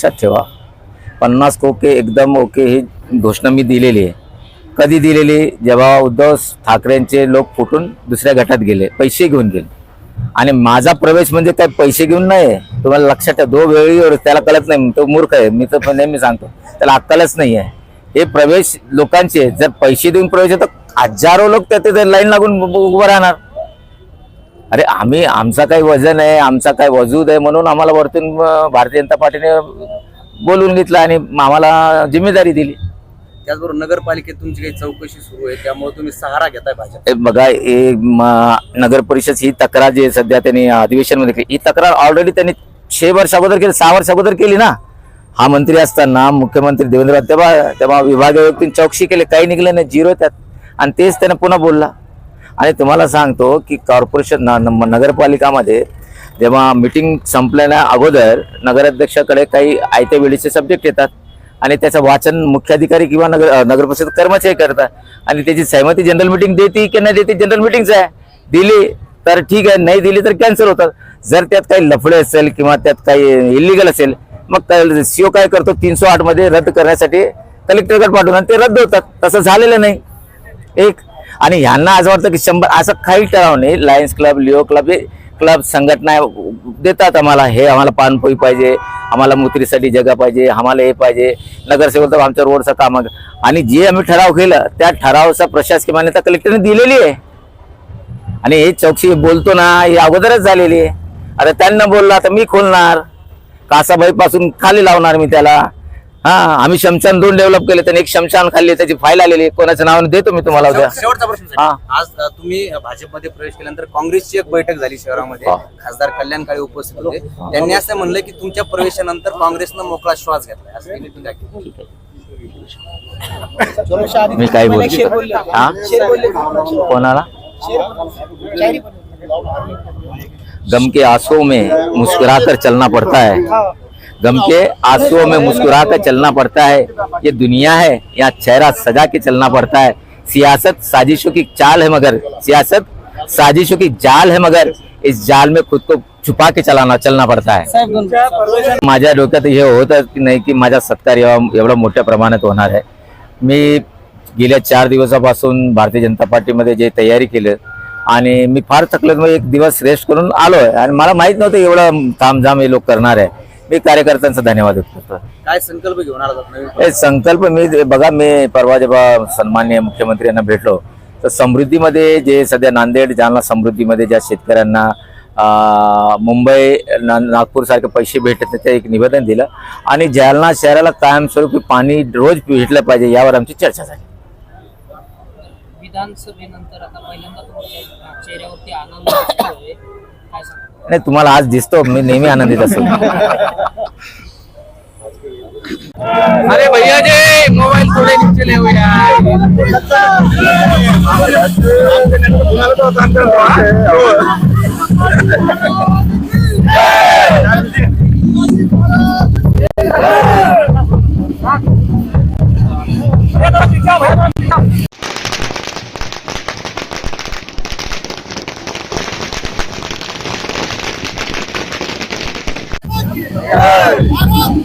लक्षात ठेवा. पन्नास ओके एकदम ओके ही घोषणा मी दिलेली आहे. कधी दिलेली? जेव्हा उद्धव ठाकरेंचे लोक फुटून दुसऱ्या गटात गेले पैसे घेऊन गेले. आणि माझा प्रवेश म्हणजे काय? पैसे घेऊन नाही तुम्हाला लक्षात ठेवा दो वेळीवर त्याला कळत नाही. तो मूर्ख आहे. मी तर नेहमी सांगतो त्याला अक्कलच नाही आहे हे प्रवेश लोकांचे जर पैसे देऊन प्रवेश तर हजारो लोक त्या तिथे लाईन लागून उभं राहणार. अरे आम्ही आमचा काही वजन आहे आमचा काही वजूद आहे म्हणून आम्हाला वरतून भारतीय जनता पार्टीने बोलून घेतलं आणि आम्हाला जिम्मेदारी दिली. त्याचबरोबर नगरपालिकेत तुमची काही चौकशी सुरू आहे त्यामुळे तुम्ही सहारा घेताय भाजप बघा हे म- नगर परिषद ही तक्रार जी सध्या त्यांनी अधिवेशनमध्ये केली. ही तक्रार ऑलरेडी त्यांनी छे वर्ष अगोदर केली सहा वर्ष अगोदर केली ना. हा मंत्री असताना मुख्यमंत्री देवेंद्र तेव्हा तेव्हा विभागीय व्यक्तीने चौकशी केली काही निघलं नाही झिरो त्यात. आणि तेच त्यानं पुन्हा बोलला. आणि तुम्हाला सांगतो की कॉर्पोरेशन न- नगरपालिकामध्ये जेव्हा मिटिंग संपल्याच्या अगोदर नगराध्यक्षाकडे काही आयत्या वेळेचे सब्जेक्ट येतात आणि त्याचं वाचन मुख्याधिकारी किंवा नगर नगरपरिषद कर्मचारी करतात. आणि त्याची सहमती जनरल मिटिंग देते की नाही देते जनरल मिटिंगच आहे. दिली तर ठीक आहे नाही दिली तर कॅन्सल होतात. जर त्यात काही लफडे असेल किंवा त्यात काही इलिगल असेल मग सीओ काय करतो? तीनशे आठमध्ये रद्द करण्यासाठी कलेक्टरकडे पाठवून ते रद्द होतात. तसं झालेलं नाही. एक आणि ह्यांना असं वाटतं की शंभर असं काही ठराव नाही. लायन्स क्लब लिओ क्लब हे क्लब संघटना देतात आम्हाला. हे आम्हाला पानपोई पाहिजे. आम्हाला मुत्रीसाठी जगा पाहिजे. आम्हाला हे पाहिजे. नगरसेवक तर आमच्या रोडचं काम आणि जे आम्ही ठराव केलं त्या ठरावचा प्रशासकीय मान्यता कलेक्टरने दिलेली आहे. आणि हे चौकशी बोलतो ना हे अगोदरच झालेली आहे. आता त्यांना बोलला तर मी खोलणार. कासाबाई पासून खाली लावणार मी त्याला. हा आम्ही शमशान दोन डेव्हलप केले त्यांनी एक शमशान खाल्ली त्याची फाईल आलेली आहे. कोणाच्या नावाने देतो मी तुम्हाला उद्या. शेवटचा प्रश्न. साहेब. आज अ, तुम्ही भाजपमध्ये प्रवेश केल्यानंतर काँग्रेसची एक बैठक झाली शहरामध्ये. हा. खासदार कल्याण काळे उपस्थित होते. त्यांनी असं म्हणलं की तुमच्या प्रवेशानंतर काँग्रेसनं मोकळा श्वास घेतलाय. असं त्यांनी टीका केली. मी काय बोलतो? हा? कोणाला? गम के आंसुओं में मुस्कुराकर चलना पड़ता है। गम के आंसुओं में मुस्कुराकर चलना पड़ता है। ये दुनिया है यहाँ चेहरा सजा के चलना पड़ता है। सियासत साजिशों की चाल है मगर सियासत साजिशों की जाल है मगर इस जाल में खुद को छुपा के चलाना चलना पड़ता है। माझ्या डोक्यात हे होतं की नाही की माझा सत्कार एवढा एवढा मोठ्या प्रमाणात होणार आहे. मी गेल्या चार दिवसापासून भारतीय जनता पार्टीमध्ये जे तयारी केलं आणि मी फार थकलो मग एक दिवस रेस्ट करून आलोय. आणि मला माहीत नव्हतं एवढं तामझाम हे लोक करणार आहे. मी कार्यकर्त्यांचा धन्यवाद करतो. काय संकल्प घेऊन आला नवीन हे संकल्प मी बघा मी परवा जेव्हा सन्मान्य मुख्यमंत्री यांना भेटलो तर समृद्धीमध्ये जे सध्या नांदेड जालना समृद्धीमध्ये ज्या शेतकऱ्यांना अं, मुंबई ना, नागपूर सारखे पैसे भेटत नाही ते एक निवेदन दिलं. आणि जालना शहराला कायमस्वरूपी पाणी रोज भेटलं पाहिजे यावर आमची चर्चा झाली. विधानसभेनंतर आता पहिल्यांदा तुमच्या चेहऱ्यावरती आनंद दिसतोय. नाही तुम्हाला आज दिसतो मी नेहमी आनंदीत असतो. अरे भैया जी मोबाईल थोडे नीचे Hey! Hey!